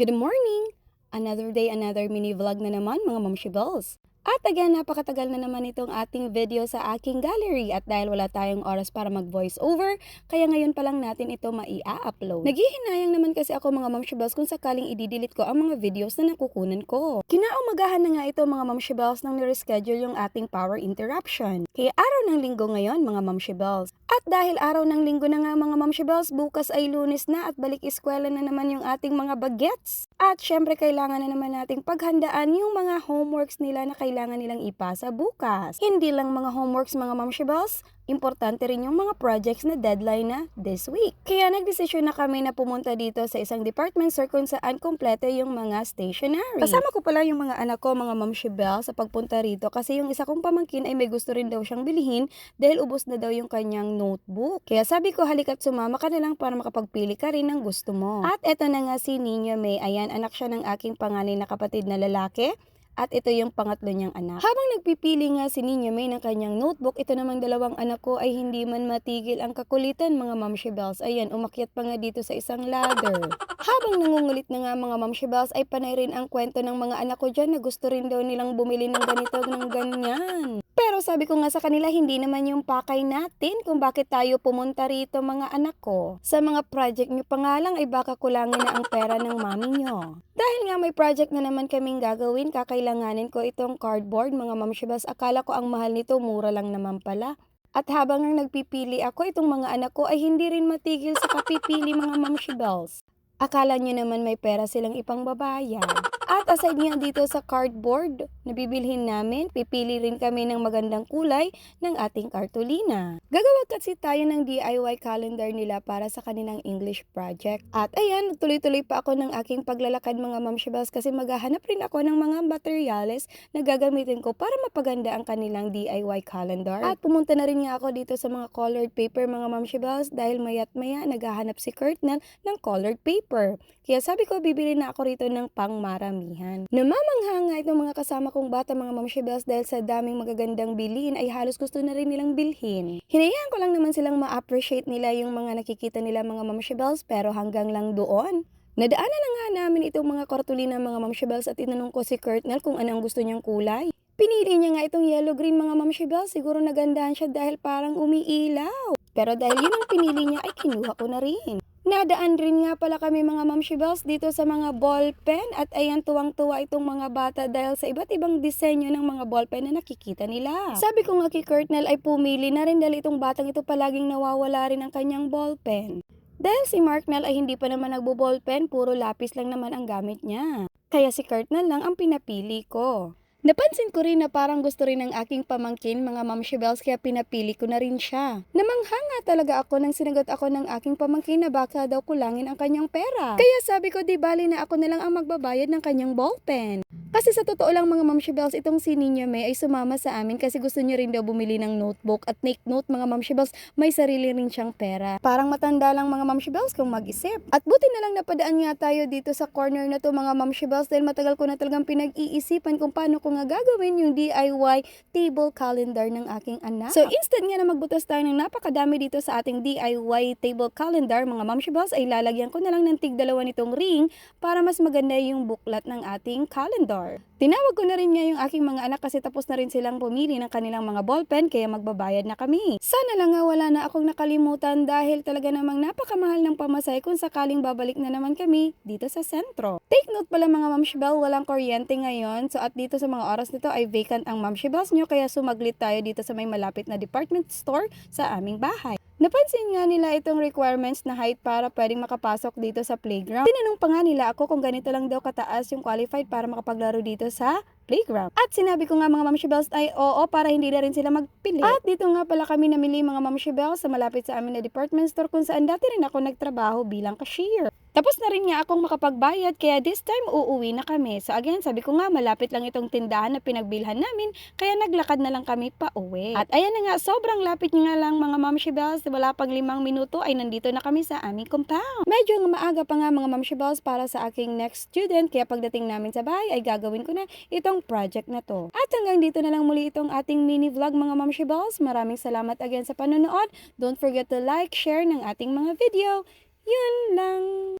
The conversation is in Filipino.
Good morning! Another day, another mini vlog na naman mga mamshibals. At again, napakatagal na naman itong ating video sa aking gallery at dahil wala tayong oras para mag voice over, kaya ngayon pa lang natin ito maia-upload. Naghihinayang naman kasi ako mga mamshibals kung sakaling i-delete ko ang mga videos na nakukunan ko. Kinaumagahan na nga ito mga mamshibals nang nireschedule yung ating power interruption. Kaya araw ng linggo ngayon mga mamshibals. At dahil araw ng linggo na nga mga mamshibals, bukas ay lunes na at balik eskwela na naman yung ating mga bagets. At syempre kailangan na naman nating paghandaan yung mga homeworks nila na kailangan nilang ipasa bukas. Hindi lang mga homeworks mga mamshibals, importante rin yung mga projects na deadline na this week. Kaya nagdesisyon na kami na pumunta dito sa isang department store kung saan kompleto yung mga stationery. Kasama ko pala yung mga anak ko, mga mamshibel, sa pagpunta rito kasi yung isa kong pamangkin ay may gusto rin daw siyang bilihin dahil ubos na daw yung kanyang notebook. Kaya sabi ko halika't sumama ka na lang para makapagpili ka rin ng gusto mo. At eto na nga si Nino May, ayan anak siya ng aking panganay na kapatid na lalaki. At ito yung pangatlo niyang anak. Habang nagpipili nga si Nino May ng kanyang notebook, ito namang dalawang anak ko ay hindi man matigil ang kakulitan mga mamshibels. Ayan, umakyat pa nga dito sa isang ladder. Habang nangungulit na nga mga mamshibels, ay panay rin ang kwento ng mga anak ko dyan na gusto rin daw nilang bumili ng ganito ng ganyan. Pero sabi ko nga sa kanila, hindi naman yung pakay natin kung bakit tayo pumunta rito mga anak ko. Sa mga project nyo pa nga lang ay baka kulangin na ang pera ng mami nyo. Dahil nga may project na naman kaming gagawin, kakailanganin ko itong cardboard mga mamshibas. Akala ko ang mahal nito, mura lang naman pala. At habang nagpipili ako, itong mga anak ko ay hindi rin matigil sa kapipili mga mamshibels. Akala nyo naman may pera silang ipang babayan. At aside nga dito sa cardboard na bibilhin namin, pipili rin kami ng magandang kulay ng ating kartolina. Gagawa kasi tayo ng DIY calendar nila para sa kanilang English project. At ayan, tuloy-tuloy pa ako ng aking paglalakad mga mamshibas kasi maghahanap rin ako ng mga materials na gagamitin ko para mapaganda ang kanilang DIY calendar. At pumunta na rin nga ako dito sa mga colored paper mga mamshibas dahil mayat maya naghahanap si Kurtnel ng colored paper. Kaya sabi ko bibili na ako rito ng pangmaramihan. Namamangha nga itong mga kasama kong bata mga mamshibas dahil sa daming magagandang bilhin ay halos gusto na rin nilang bilhin. Hinayaan ko lang naman silang ma-appreciate nila yung mga nakikita nila mga mamshibas pero hanggang lang doon. Nadaanan na nga namin itong mga kartulina mga mamshibels at tinanong ko si Kurtnel kung ano ang gusto niyang kulay. Pinili niya nga itong yellow green mga mamshibels, siguro nagandahan siya dahil parang umiilaw. Pero dahil yun ang pinili niya ay kinuha ko na rin. Nadaan rin nga pala kami mga mamshibels dito sa mga ballpen at ayan tuwang-tuwa itong mga bata dahil sa iba't ibang disenyo ng mga ballpen na nakikita nila. Sabi ko nga kay Kurtnel ay pumili na rin dahil itong batang ito palaging nawawala rin ang kanyang ballpen. Dahil si Marknell ay hindi pa naman nagbo-ballpen, puro lapis lang naman ang gamit niya. Kaya si Kurtnel lang ang pinapili ko. Napansin ko rin na parang gusto rin ng aking pamangkin mga mamshibels kaya pinapili ko na rin siya. Namangha nga talaga ako nang sinagot ako ng aking pamangkin na baka daw kulangin ang kanyang pera. Kaya sabi ko di bali na ako na lang ang magbabayad ng kanyang ballpen. Kasi sa totoo lang mga mamshibels, itong si Ninyo May ay sumama sa amin kasi gusto niya rin daw bumili ng notebook at take note mga mamshibels, may sarili rin siyang pera. Parang matanda lang mga mamshibels kung mag-isip. At buti na lang napadaan nga tayo dito sa corner na to mga mamshibels dahil matagal ko na talagang pinag-iisipan kung paano ko nga gagawin yung DIY table calendar ng aking anak. So instead nga na magbutas tayo ng napakadami dito sa ating DIY table calendar mga mamshibels ay lalagyan ko na lang ng tig dalawa nitong ring para mas maganda yung buklat ng ating calendar. Tinawag ko na rin nga yung aking mga anak kasi tapos na rin silang pumili ng kanilang mga ballpen kaya magbabayad na kami. Sana lang nga wala na akong nakalimutan dahil talaga namang napakamahal ng pamasay kung sakaling babalik na naman kami dito sa sentro. Take note pala mga mamshibel, walang kuryente ngayon. So at dito sa mga oras nito ay vacant ang mamshibels nyo kaya sumaglit tayo dito sa may malapit na department store sa aming bahay. Napansin nga nila itong requirements na height para pwedeng makapasok dito sa playground. Tinanong pa nga nila ako kung ganito lang daw kataas yung qualified para makapaglaro dito sa playground. At sinabi ko nga mga mamshibels ay oo para hindi na rin sila magpili. At dito nga pala kami namili mga mamshibels sa malapit sa amin na department store kung saan dati rin ako nagtrabaho bilang cashier. Tapos na rin nga akong makapagbayad kaya this time uuwi na kami. So again, sabi ko nga malapit lang itong tindahan na pinagbilhan namin kaya naglakad na lang kami pa uwi. At ayan na nga, sobrang lapit nga lang mga mamshibels. Wala pang limang minuto ay nandito na kami sa aming compound. Medyo nga maaga pa nga mga mamshibels para sa aking next student kaya pagdating namin sa bahay ay gagawin ko na itong project na to. At hanggang dito na lang muli itong ating mini vlog mga mamshibels. Maraming salamat again sa panonood. Don't forget to like, share ng ating mga video. Yun lang.